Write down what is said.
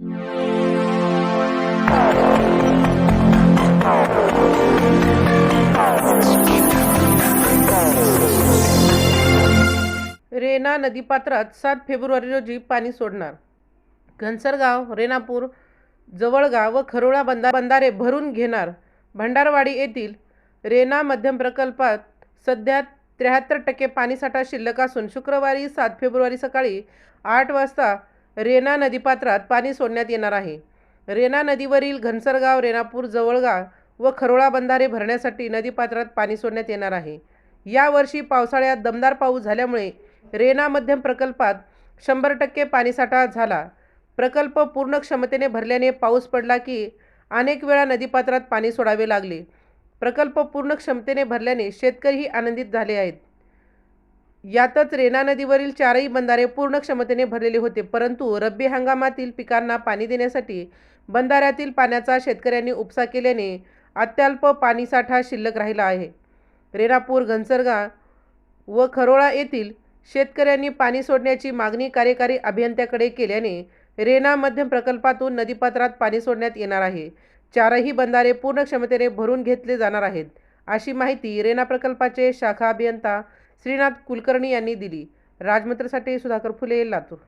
रेना नदीपात्रात सात फेब्रुवारी रोजी पाणी सोडणार. घनसरगाव रेणापूर जवळगाव व खरोळा बंदा बंधारे भरून घेणार. भंडारवाडी येथील रेना मध्यम प्रकल्पात सध्या त्र्याहत्तर टक्के पाणीसाठा शिल्लक असून शुक्रवारी सात फेब्रुवारी सकाळी आठ वाजता रेना नदीपात्रात पाणी सोडण्यात येणार आहे. रेना नदीवरील घनसरगाव रेणापूर जवळगाव व खरोळा बंधारे भरण्यासाठी नदीपात्रात पाणी सोडण्यात येणार आहे. यावर्षी पावसाळ्यात दमदार पाऊस झाल्यामुळे रेना मध्यम प्रकल्पात शंभर टक्के पाणीसाठा झाला. प्रकल्प पूर्ण क्षमतेने भरल्याने पाऊस पडला की अनेक वेळा नदीपात्रात पाणी सोडावे लागले. प्रकल्प पूर्ण क्षमतेने भरल्याने शेतकरीही आनंदित झाले आहेत. यातच रेना नदीवरील चारही बंधारे पूर्ण क्षमतेने भरलेले होते परंतु रब्बी हंगामातील पिकांना पाणी देण्यासाठी बंधाऱ्यातील पाण्याचा शेतकऱ्यांनी उपसा केल्याने अत्यल्प पाणीसाठा शिल्लक राहिला आहे. रेणापूर घनसरगा व खरोळा येथील शेतकऱ्यांनी पाणी सोडण्याची मागणी कार्यकारी अभियंत्याकडे केल्याने रेना मध्यम प्रकल्पातून नदीपात्रात पाणी सोडण्यात येणार आहे. चारही बंधारे पूर्ण क्षमतेने भरून घेतले जाणार आहेत अशी माहिती रेना प्रकल्पाचे शाखा अभियंता श्रीनाथ कुलकर्णी यांनी दिली. राजमंत्रसाठी सुधाकर फुले लातूर